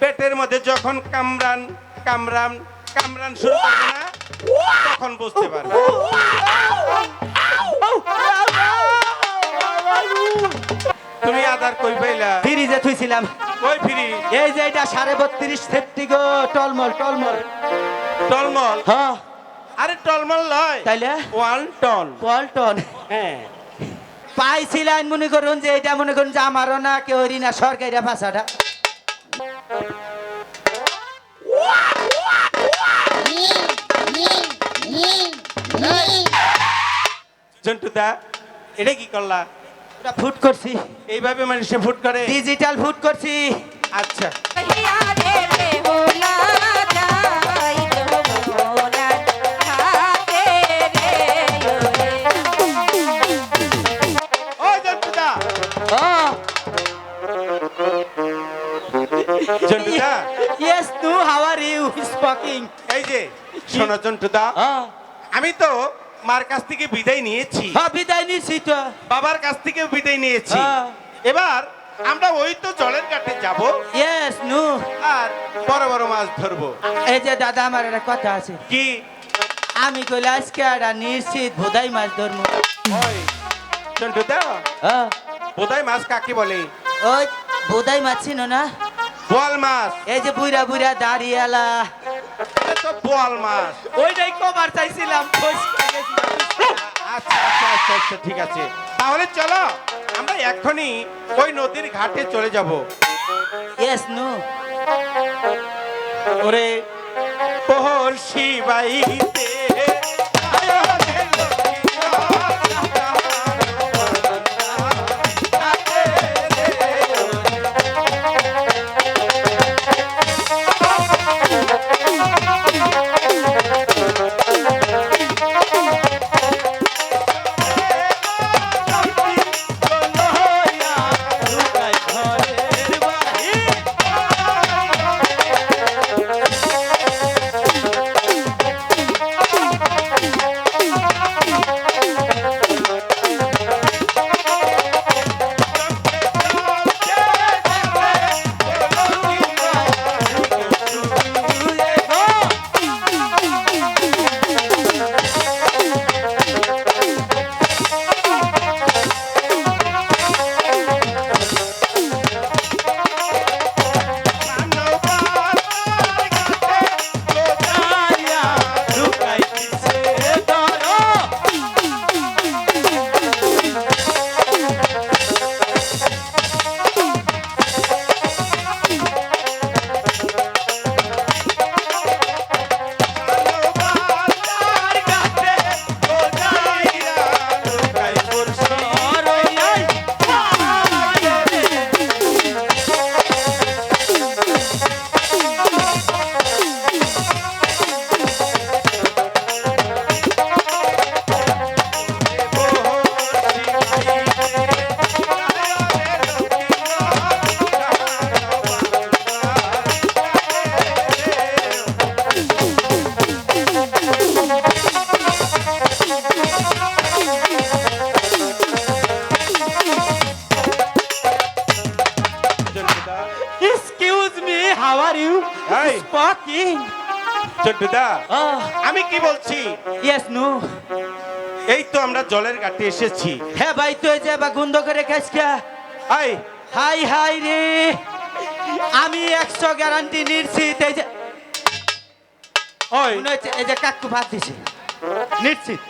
পেটের মধ্যে যখন কামরান কামরান কামরান শুরু করবে না তখন বুঝতে পারবে। তুমি আদার কই পাইলা? ফ্রিজে থুইছিলাম। কই ফিরি এই যে এটা সাড়ে বত্রিশ সেফটি গো টলমল টলমল। টলমল? হ্যাঁ। আরে টলমল লয়। তাইলে? ওয়ান টন পল্টন হ্যাঁ। পাইছিলেন মনে করুন যে এটা মনে করুন যে আমারও না কেউ না সরকারি ভাষাটা। জন্টুদা এটা কি করলা? ফুট করছি। এইভাবে মানুষে ফুট করে। ডিজিটাল ফুট করছি। আচ্ছা। এই যে শোনো জন্টুদা আমি তো মার কাছ থেকে বিদায় নিয়েছি। হ্যাঁ বিদায় নিয়েছি তো। বাবার কাছ থেকে বিদায় নিয়েছি। হ্যাঁ। এবার আমরা ওই তো জলের ঘাটে যাব। ইয়েস নু আর বড় বড় মাছ ধরবো। এই যে দাদা আমার একটা কথা আছে। কি? আমি কইলে আজকে একটা নিশ্চিত ভোদাই মাছ ধরবো। ওই জন্টুদা হ্যাঁ। বোধাই মাছ কাকে বলে? ওই ভোদাই মাছ ছিল না? বোয়াল মাছ। এই যে দাঁড়িয়ালা এটা তো বোয়াল মাছ। ওইটাই কবার চাইছিলাম। আচ্ছা আচ্ছা আচ্ছা আচ্ছা ঠিক আছে। তাহলে চলো আমরা এখনই ওই নদীর ঘাটে চলে যাব। ইয়েস নো ওরে পোহর শিবাইতে স্পোকিং চন্টুদা Oh, আমি কি বলছি? ইয়েস নু এই তো আমরা জলের ঘাটে এসেছি। হ্যাঁ ভাই তো এই যে বা গুন্দ করে আই হাই। হাই রে। আমি একশো গ্যারান্টি নিশ্চিত এই যে ওই। এই যে কাকু ভাত দিছে। নিশ্চিত।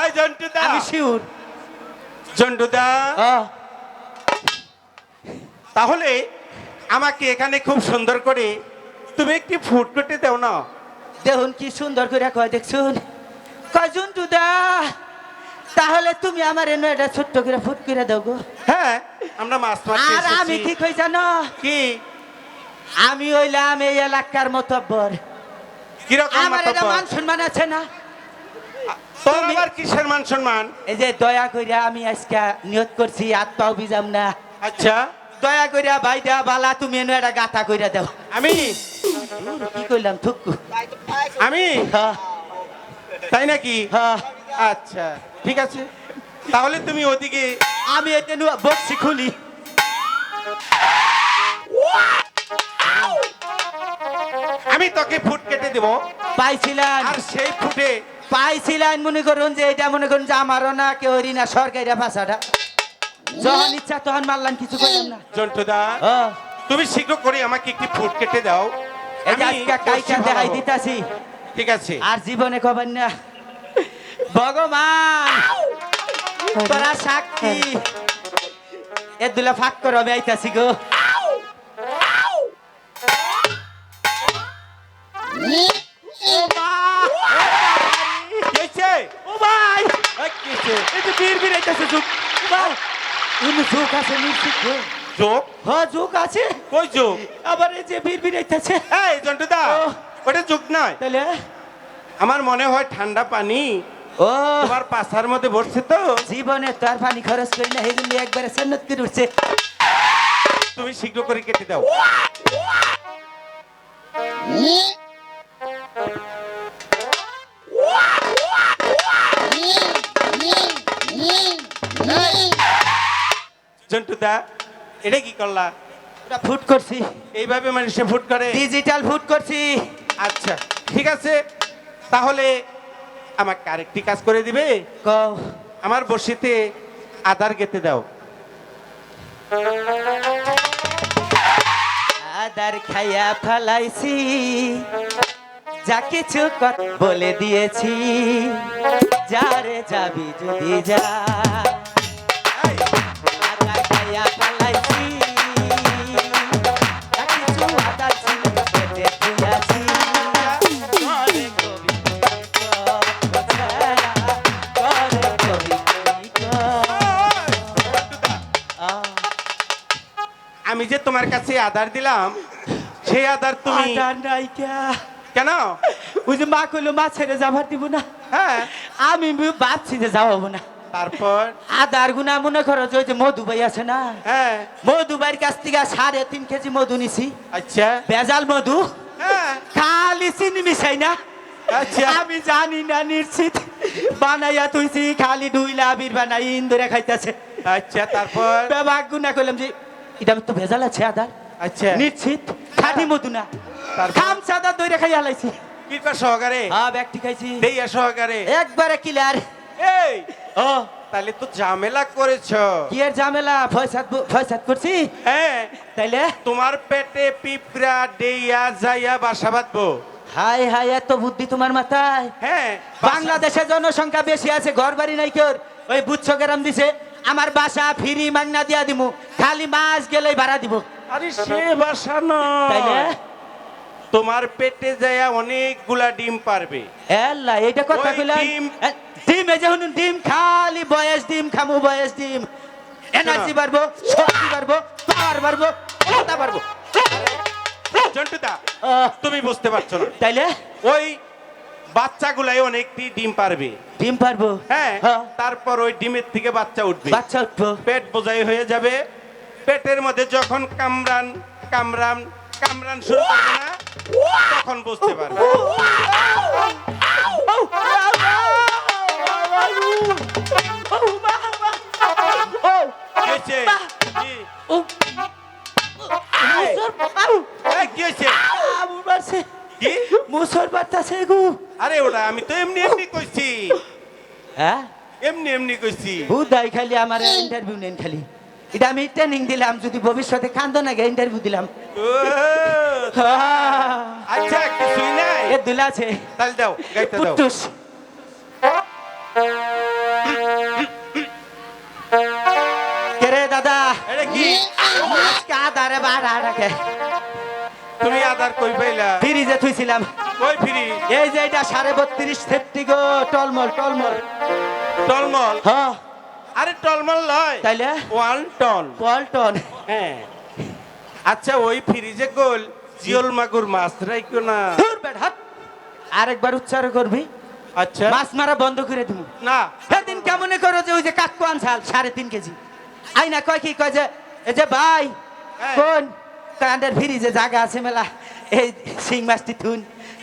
এই জন্টুদা আমি শিওর জন্টুদা তাহলে আমাকে এখানে খুব সুন্দর করে তুমি একটি ফুট কেটে দাও না। দেখুন কি সুন্দর করে কয় দেখছুন? কয়জন টুদা তাহলে তুমি আমার এনে এটা ছোট্ট করে ফুট করে দাও গো। হ্যাঁ আমরা মাছ আর আমি কি কই জানো? কি? আমি হইলাম এই এলাকার মতব্বর। কীরকম আমার এটা? মান সম্মান আছে না? তোর আবার কিসের মান সম্মান? এই যে দয়া কইরা আমি আজকে নিয়ত করছি পাও বিজাম না। আচ্ছা। দয়া কইরা ভাইটা বালা তুমি এনে একটা গাথা কইরা দাও। আমি? কি কইলাম থুকু? আমি? হ্যাঁ তাই নাকি? হ্যাঁ আচ্ছা ঠিক আছে। তাহলে তুমি ওদিকে আমি এটা বক্সি খুলি। আমি তোকে ফুট কেটে দেব। পাইছিলেন আর সেই ফুটে পাইছিলেন মনে করুন যে এটা মনে করুন যে আমারও না কেউরই না সরকারি ভাষাটা যখন ইচ্ছা তখন মারলাম কিছু করলাম না। জন্টুদা ও। তুমি শীঘ্র করে আমাকে একটি ফুট কেটে দাও। এই আজকে কাইটা দেখাই দিতাছি। ঠিক আছে। আর জীবনে কবেন না। ভগবান! তোরা সাক্ষী। এ দুলা ফাঁক করো আমি আইতাছি গো। হয়েছে? ও ভাই। এই, কি হয়েছে? বীর বীর আইতাছে যুগ ভাই উনি যোগ আছে নিশ্চিত যোগ হ্যাঁ যোগ আছে। কই যোগ আবার এই যে বীর বীর আইতাছে। এই জন্টুদা ও। ওটা যোগ নয়। তাহলে আমার মনে হয় ঠান্ডা পানি। ও। তোমার পাশার মধ্যে বসছে তো। জীবনে তো আর পানি খরচ করি না এই জন্য একবারে সন্নত করে উঠছে। তুমি শীঘ্র করে কেটে দাও। এটা কি করলা? ওটা ফুট করছি। এইভাবে মানুষে ফুট করে? ডিজিটাল ফুট করছি। আচ্ছা ঠিক আছে। তাহলে আমাকে আরেকটি কাজ করে দিবে? আমার বসিতে আদার গেতে দাও। আদার খাইয়া ফালাইছি যা কিছু বলে দিয়েছি। যারে যাবি যদি যা। তোমার কাছে আধার দিলাম। সেই আধার তুমি আদার নাইকা কেন? ওই যে মা কইলো মা ছেড়ে যাবার দিব না। হ্যাঁ। আমি ভাবছি যে যাব না। তারপর? আদার গুনা মনে করো যে যে মধুবাই আছে না? হ্যাঁ। মধুবাইয়ের কাছ থেকে সাড়ে তিন কেজি মধু নিছি। আচ্ছা। বেজাল মধু। হ্যাঁ। খালি চিনি মিশাই না। আচ্ছা। আমি জানি না নিশ্চিত। বানাইয়া তুইছি খালি ডুইলা আবির বানাই ইন্দুরে খাইতেছে। আচ্ছা তারপর? বাবা গুনা কইলাম যে এটা তো ভেজাল আছে আদার। আচ্ছা। নিশ্চিত। খাটি মধু না খাম সাদা দইরে খাইয়া লাইছি। কৃপা সহকারে? হ্যাঁ ব্যাগটি খাইছি। দেইয়া সহকারে? একবারে কিলার। এই! ও। তাহলে তো ঝামেলা করেছ। কি এর ঝামেলা? ফয়সাদ ফয়সাদ করছি? হ্যাঁ। তাইলে? তোমার পেটে পিঁপড়া ডেইয়া যাইয়া বাসা বাঁধবো। হাই হাই এত বুদ্ধি তোমার মাথায়। হ্যাঁ বাংলাদেশে জনসংখ্যা বেশি আছে ঘর বাড়ি নাই কেউ। ওই বুচ্ছ গ্রাম দিছে। আমার বাসা ফিরি মান্না দিয়া দিমু। খালি মাস গেলে ভাড়া দিব। আরে সে বাসা নয়। তোমার পেটে যাইয়া অনেকগুলা ডিম পারবে। এল্লা এইটা কথা ওই কইলাম। ডিম- এই যে ডিম খালি বয়স ডিম খামু বয়স ডিম। এনার্জি বাড়বো শক্তি বাড়বো পাওয়ার বাড়বো ক্ষমতা বাড়বো। জন্টুদা তুমি বুঝতে পারছ না। তাইলে? ওই বাচ্চাগুলাই অনেকটি ডিম পারবে ডিম পারব হ্যাঁ হ্যাঁ। তারপর ওই ডিমের থেকে বাচ্চা উঠবে বাচ্চা উঠবো পেট বোঝাই হয়ে যাবে পেটের মধ্যে যখন কামরান কামরান কামরান শুরু করবে না তখন বুঝতে পারবে কি হয়েছে? কি? মুসর বাতাসে গু। আরে ওটা আমি তো এমনি এমনি কইছি। হ্যাঁ? এমনি এমনি কইছি। বুধাই খালি আমার ইন্টারভিউ নেন খালি। এটা আমি ট্রেনিং দিলাম যদি ভবিষ্যতে কান্দ না ইন্টারভিউ দিলাম। আচ্ছা কিছুই নাই। এ দুলা আছে। তাহলে দাও গাইতে দাও। পুটুস। কেরে দাদা? এটা কি? আজকে আধারে বাড়া রাখে তুমি আধার কই পাইলা? ফ্রিজে থুইছিলাম। কই ফিরি? এই যে এটা সাড়ে বত্রিশ সেফটি গো টলমল টলমল। টলমল? হ আরে টলমল লয় তাইলে? ওয়ান টন পল্টন হ্যাঁ। আচ্ছা ওই ফ্রিজে গোল জিওল মাগুর মাছ রাইকো না। দূর বেট হাত। আরেকবার উচ্চারণ করবি। আচ্ছা। মাছ মারা বন্ধ করে দিব না। সেদিন কেমন করো যে ওই যে কাকু আনসাল সাড়ে তিন কেজি। আই না কয় কি কয় যে এই যে ভাই হ্যাঁ। কোন? ফিরি যে জায়গা আছে মেলা। এই শিং মাছটি থুন।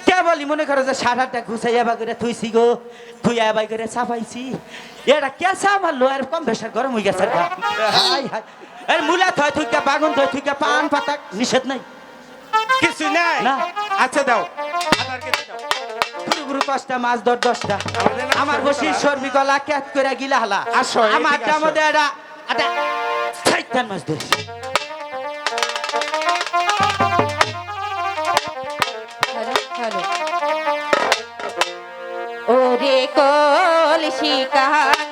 কে বলি মনে করো যে সাত আটটা ঘুষাইয়া বা করে থুইছি গো? থুইয়া বাই করে চাপাইছি। এটা কেসা আমার লোয়ার কম বেশার গরম হয়ে গেছে। হাই মুলা থয় থুইকা বাগুন থয় থুইকা পান পাতা নিষেধ নাই। কিছু নাই? না। আচ্ছা দাও। গুরু গুরু মাছ দর দশটা। আমার। সর্বি গলা ক্যাত করে গিলা হালা। আমার দেড়া আটা ছাইতান মাছ ওরে কলসি কান